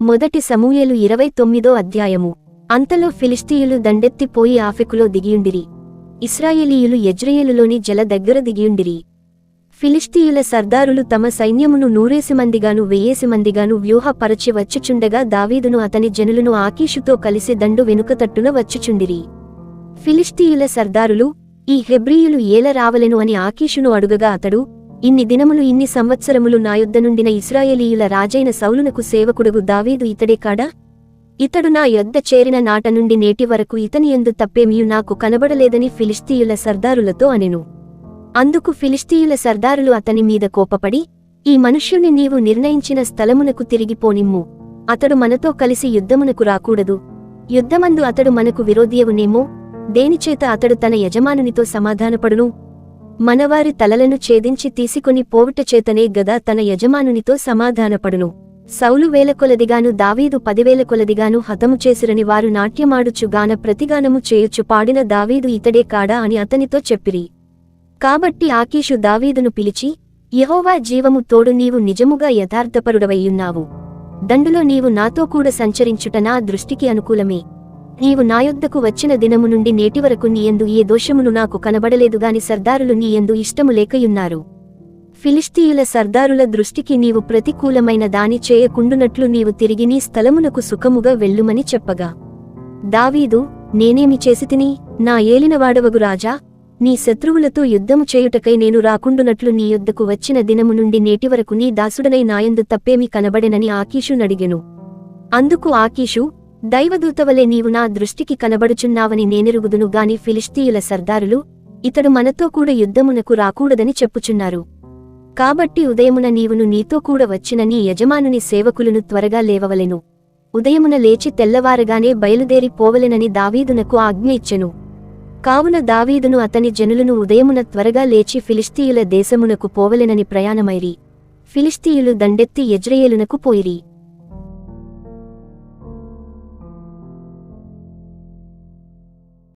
మొదటి సమూయలు ఇరవై తొమ్మిదో అధ్యాయము. అంతలో ఫిలిస్తీయులు దండెత్తిపోయి ఆఫెకులో దిగియుండిరి. ఇస్రాయేలీయులు యజ్రయేలులోని జల దగ్గర దిగియుండిరి. ఫిలిస్తీయుల సర్దారులు తమ సైన్యమును నూరేసి మందిగాను వెయ్యేసి మందిగాను వ్యూహపరచి వచ్చుచుండగా దావీదును అతని జనులను ఆకీషుతో కలిసి దండు వెనుకతట్టున వచ్చుచుండిరి. ఫిలిస్తీయుల సర్దారులు ఈ హెబ్రీయులు ఏల రావలెను అని ఆకీషును అడుగగా అతడు ఇన్ని దినములు ఇన్ని సంవత్సరములు నా నుండిన ఇస్రాయేలీయుల రాజైన సౌలునకు సేవకుడుగు దావీదు ఇతడే కాడా? ఇతడు నా యొద్ద చేరిన నాట నుండి నేటి వరకు ఇతని ఎందు తప్పేమియు నాకు కనబడలేదని ఫిలిస్తీయుల సర్దారులతో అనెను. అందుకు ఫిలిస్తీయుల సర్దారులు అతని మీద కోపపడి ఈ మనుష్యుని నీవు నిర్ణయించిన స్థలమునకు తిరిగిపోనిమ్ము అతడు మనతో కలిసి యుద్ధమునకు రాకూడదు. యుద్ధమందు అతడు మనకు విరోధియవునేమో దేనిచేత అతడు తన యజమానునితో సమాధానపడును? మనవారి తలలను ఛేదించి తీసుకొని పోవుట చేతనే గదా తన యజమానునితో సమాధానపడును. సౌలు వేలకొలదిగాను దావీదు పదివేల కొలదిగాను హతము చేసిరని వారు నాట్యమాడుచు గాన ప్రతిగానము చేయుచు పాడిన దావీదు ఇతడే కాడా అని అతనితో చెప్పిరి. కాబట్టి ఆకీషు దావీదును పిలిచి యహోవా జీవము తోడు నీవు నిజముగా యథార్థపరుడవయ్యున్నావు. దండులో నీవు నాతో కూడా సంచరించుట నా దృష్టికి అనుకూలమే. నీవు నాయొద్దకు వచ్చిన దినము నుండి నేటి వరకు నీయందు ఏ దోషమును నాకు కనబడలేదుగాని సర్దారులు నీయందు ఇష్టము లేకయున్నారు. ఫిలిస్తీయుల సర్దారుల దృష్టికి నీవు ప్రతికూలమైన దాని చేయకుండునట్లు నీవు తిరిగి నీ స్థలమునకు సుఖముగా వెళ్ళుమని చెప్పగా. దావీదు నేనేమి చేసితిని? నా ఏలినవాడవగు రాజా నీ శత్రువులతో యుద్ధము చేయుటకై నేను రాకుండునట్లు నీ యొద్దకు వచ్చిన దినము నుండి నేటి వరకు నీ దాసుడనై నాయందు తప్పేమి కనబడెనని ఆకీషు నడిగెను. అందుకు ఆకీషు దైవదూతవలే నీవు నా దృష్టికి కనబడుచున్నావని నేనెరుగుదును గాని ఫిలిస్తీయుల సర్దారులు ఇతడు మనతో కూడా యుద్ధమునకు రాకూడదని చెప్పుచున్నారు. కాబట్టి ఉదయమున నీవును నీతో కూడా వచ్చిన నీ యజమానుని సేవకులను త్వరగా లేవవలెను. ఉదయమున లేచి తెల్లవారగానే బయలుదేరి పోవలెనని దావీదునకు ఆజ్ఞ ఇచ్చెను. కావున దావీదును అతని జనులను ఉదయమున త్వరగా లేచి ఫిలిస్తీయుల దేశమునకు పోవలెనని ప్రయాణమైరి. ఫిలిస్తీయులు దండెత్తి యజ్రయేలునకు పోయిరి.